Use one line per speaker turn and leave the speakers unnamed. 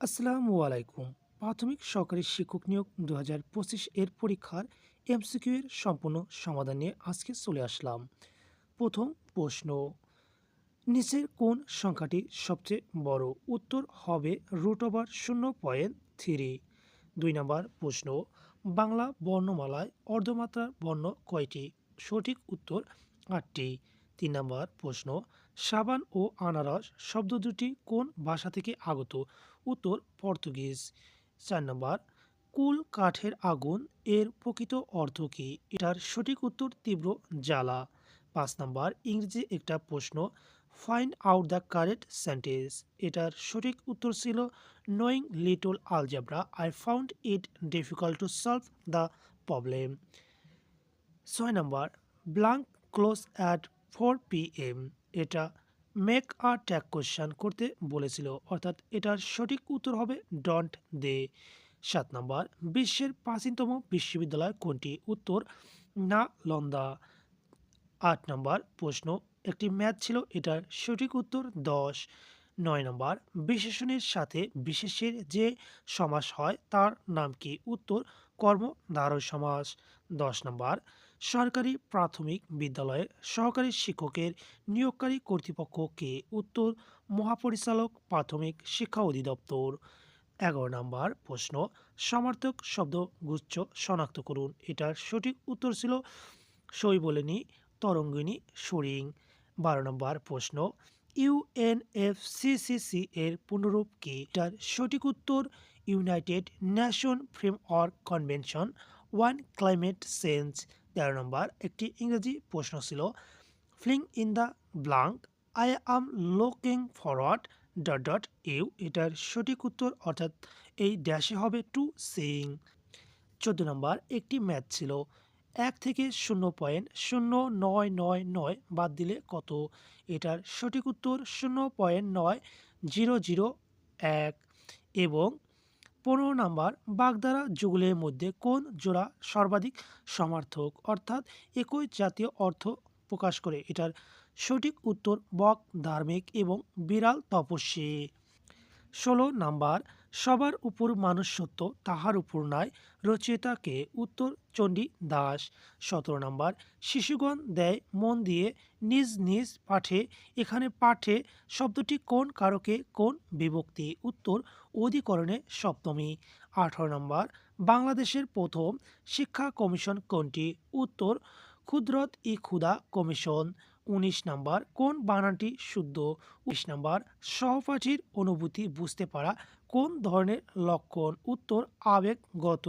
আসসালামু আলাইকুম। প্রাথমিক সরকারি শিক্ষক নিয়োগ দু হাজার পঁচিশ এর পরীক্ষার এমসিকিউ এর সম্পূর্ণ সমাধান নিয়ে আজকে চলে আসলাম। প্রথম প্রশ্ন, নিচের কোন সংখ্যাটি সবচেয়ে বড়? উত্তর হবে রুট ওভার শূন্য পয়েন্ট থ্রি দুই নম্বর প্রশ্ন, বাংলা বর্ণমালায় অর্ধমাত্রার বর্ণ কয়টি? সঠিক উত্তর আটটি। তিন নম্বর প্রশ্ন, সাবান ও আনারস শব্দ দুটি কোন ভাষা থেকে আগত? উত্তর, পর্তুগিজ। চার নম্বর, কুল কাঠের আগুন এর প্রকৃত অর্থ কী? এটার সঠিক উত্তর তীব্র জ্বালা। পাঁচ নম্বর ইংরেজি একটা প্রশ্ন find out the correct sentence এটার সঠিক উত্তর ছিল knowing little algebra I found it difficult to solve the problem ছয় নম্বর blank close at four P M এটা মেক আ ট্যাগ কোশ্চান করতে বলেছিল। অর্থাৎ এটার সঠিক উত্তর হবে ডন্ট দে। সাত নম্বর, বিশ্বের প্রাচীনতম বিশ্ববিদ্যালয় কোনটি? উত্তর, না লন্দা। আট নম্বর প্রশ্ন, একটি ম্যাথ ছিল, এটার সঠিক উত্তর দশ। নয় নম্বর, বিশেষণের সাথে বিশেষের যে সমাস হয়, তার নাম কি? উত্তর কর্মধারয় সমাস দশ নম্বর, সরকারি প্রাথমিক বিদ্যালয়ের সহকারী শিক্ষকের নিয়োগকারী কর্তৃপক্ষ কে? উত্তর, মহাপরিচালক প্রাথমিক শিক্ষা অধিদপ্তর। এগারো নম্বর প্রশ্ন, সমার্থক শব্দ গুচ্ছ শনাক্ত করুন। এটার সঠিক উত্তর ছিল সই বলেনি তরঙ্গিনী সুরিং। বারো নম্বর প্রশ্ন ইউএনএফসিসিসি এর পুনরূপ কি? এটার সঠিক উত্তর, United Nation framework convention on climate change তেরো নম্বর একটি ইংরেজি প্রশ্ন ছিল। Fill in the blank, I am looking forward dot dot you, এটার সঠিক উত্তর অর্থাৎ এই ড্যাশে হবে টু সিং। চোদ্দ নম্বর, একটি ম্যাথ ছিল। এক থেকে শূন্য পয়েন্ট শূন্য নয় নয় নয় বাদ দিলে কত? এটার সঠিক উত্তর শূন্য পয়েন্ট নয় জিরো জিরো এক এবং পনেরো নাম্বার বাগদারা যুগলের মধ্যে কোন জোড়া সর্বাধিক সমার্থক? অর্থাৎ একই জাতীয় অর্থ প্রকাশ করে। এটার সঠিক উত্তর বক, ধার্মিক এবং বিড়াল তপস্বী। ষোলো নাম্বার, সবার উপর মানুষ সত্য তাহার উপর নয় রচয়িতাকে উত্তর চণ্ডী দাস। সতেরো নম্বর, শিশুগণ দেয় মন দিয়ে নিজ নিজ পাঠে। এখানে পাঠে শব্দটি কোন কারকে, কোন বিভক্তি? উত্তর, অধিকরণে সপ্তমী। আঠারো নম্বর, বাংলাদেশের প্রথম শিক্ষা কমিশন কোনটি? উত্তর, ক্ষুদ্রত ই ক্ষুদা কমিশন। উনিশ নাম্বার, কোন বানানটি শুদ্ধ? উনিশ নাম্বার, সহপাঠীর অনুভূতি বুঝতে পারা কোন ধরনের লক্ষণ? উত্তর আবেগগত।